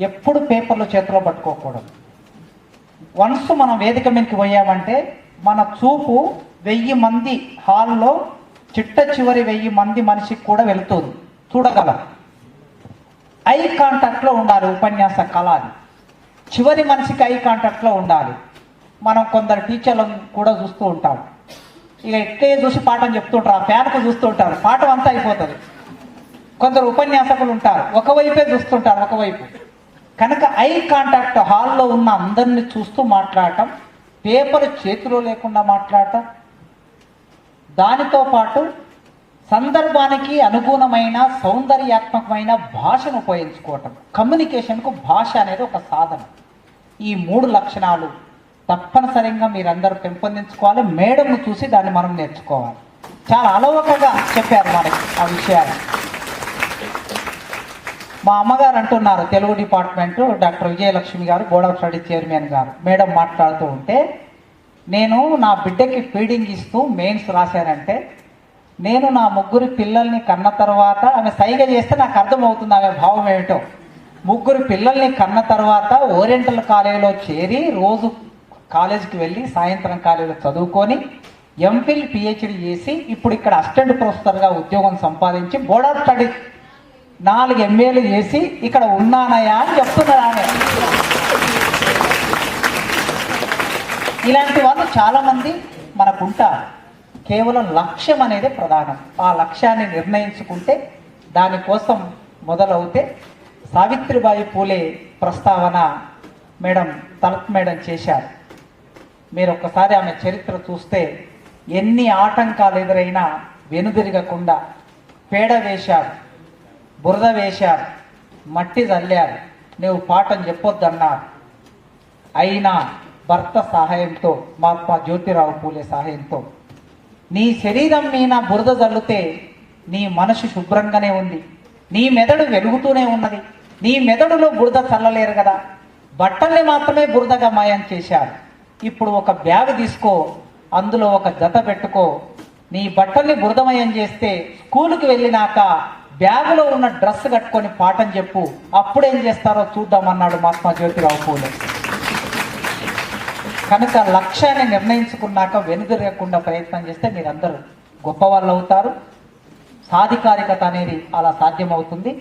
ఎప్పుడు పేపర్లు చేతిలో పట్టుకోకూడదు. వన్స్ మనం వేదిక మీదకి పోయామంటే మన చూపు వెయ్యి మంది హాల్లో చిట్ట చివరి వెయ్యి మంది మనిషికి కూడా వెళుతుంది. చూడగలం. ఐ కాంటాక్ట్లో ఉండాలి ఉపన్యాస కళ అది చివరి మనిషికి ఐ కాంటాక్ట్లో ఉండాలి. మనం కొందరు టీచర్లను కూడా చూస్తూ ఉంటాం. ఇక ఇట్లే చూసి పాఠం చెప్తుంటారు ఆ ఫ్యాన్కు చూస్తూ ఉంటారు పాఠం అంతా అయిపోతుంది. కొందరు ఉపన్యాసకులు ఉంటారు ఒకవైపే చూస్తుంటారు ఒకవైపు. కనుక ఐ కాంటాక్ట్ హాల్లో ఉన్న అందరిని చూస్తూ మాట్లాడటం పేపర్ చేతిలో లేకుండా మాట్లాడటం దానితో పాటు సందర్భానికి అనుగుణమైన సౌందర్యాత్మకమైన భాషను ఉపయోగించుకోవటం. కమ్యూనికేషన్కు భాష అనేది ఒక సాధన. ఈ మూడు లక్షణాలు తప్పనిసరిగా మీరందరూ పెంపొందించుకోవాలి. మేడంను చూసి దాన్ని మనం నేర్చుకోవాలి. చాలా అలవకగా చెప్పారు మనకి ఆ విషయాలు. మా అమ్మగారు అంటున్నారు తెలుగు డిపార్ట్మెంట్ డాక్టర్ విజయలక్ష్మి గారు బోర్డ్ ఆఫ్ స్టడీ చైర్మన్ గారు. మేడం మాట్లాడుతూ ఉంటే నేను నా బిడ్డకి ఫీడింగ్ ఇస్తూ మెయిన్స్ రాశానంటే నేను నా ముగ్గురు పిల్లల్ని కన్న తర్వాత ఆమె సైగ చేస్తే నాకు అర్థమవుతుంది ఆమె భావం ఏమిటో. ముగ్గురు పిల్లల్ని కన్న తర్వాత ఓరియంటల్ కాలేజీలో చేరి రోజు కాలేజీకి వెళ్ళి సాయంత్రం కాలేజీలో చదువుకొని ఎంఫిల్ పిహెచ్డి చేసి ఇప్పుడు ఇక్కడ అసిస్టెంట్ ప్రొఫెసర్గా ఉద్యోగం సంపాదించి బోర్డ్ ఆఫ్ స్టడీ నాలుగు ఎంఏలు చేసి ఇక్కడ ఉన్నానయా అని చెప్తున్నారు ఆమె ఇలాంటి వాళ్ళు చాలామంది మనకుంటారు. కేవలం లక్ష్యం అనేది ప్రధానం. ఆ లక్ష్యాన్ని నిర్ణయించుకుంటే దానికోసం మొదలవుతే సావిత్రిబాయి పూలే ప్రస్తావన మేడం తలత్ మేడం చేశారు. మీరు ఒక్కసారి ఆమె చరిత్ర చూస్తే ఎన్ని ఆటంకాలు ఎదురైనా వెనుదిరగకుండా పేడ వేశారు. బురద వేశారు మట్టి చల్లారు నువ్వు పాఠం చెప్పొద్దన్నారు. అయినా భర్త సహాయంతో మహాత్మా జ్యోతిరావు పూలే సహాయంతో. నీ శరీరం మీద బురద చల్లుతే నీ మనసు శుభ్రంగానే ఉంది. నీ మెదడు వెలుగుతూనే ఉన్నది. నీ మెదడులో బురద చల్లలేరు కదా. బట్టల్ని మాత్రమే బురదగా మాయం చేశారు. ఇప్పుడు ఒక బ్యాగ్ తీసుకో అందులో ఒక జత పెట్టుకో. నీ బట్టల్ని బురదమయం చేస్తే స్కూలుకి వెళ్ళినాక బ్యాగులో ఉన్న డ్రెస్ కట్టుకొని పాఠం చెప్పు. అప్పుడేం చేస్తారో చూద్దామన్నాడు మహాత్మా జ్యోతిరావు పూలే. కనుక లక్ష్యాన్ని నిర్ణయించుకున్నాక వెనుదిరగకుండా ప్రయత్నం చేస్తే మీరందరూ గొప్ప వాళ్ళు అవుతారు. సాధికారికత అనేది అలా సాధ్యమవుతుంది.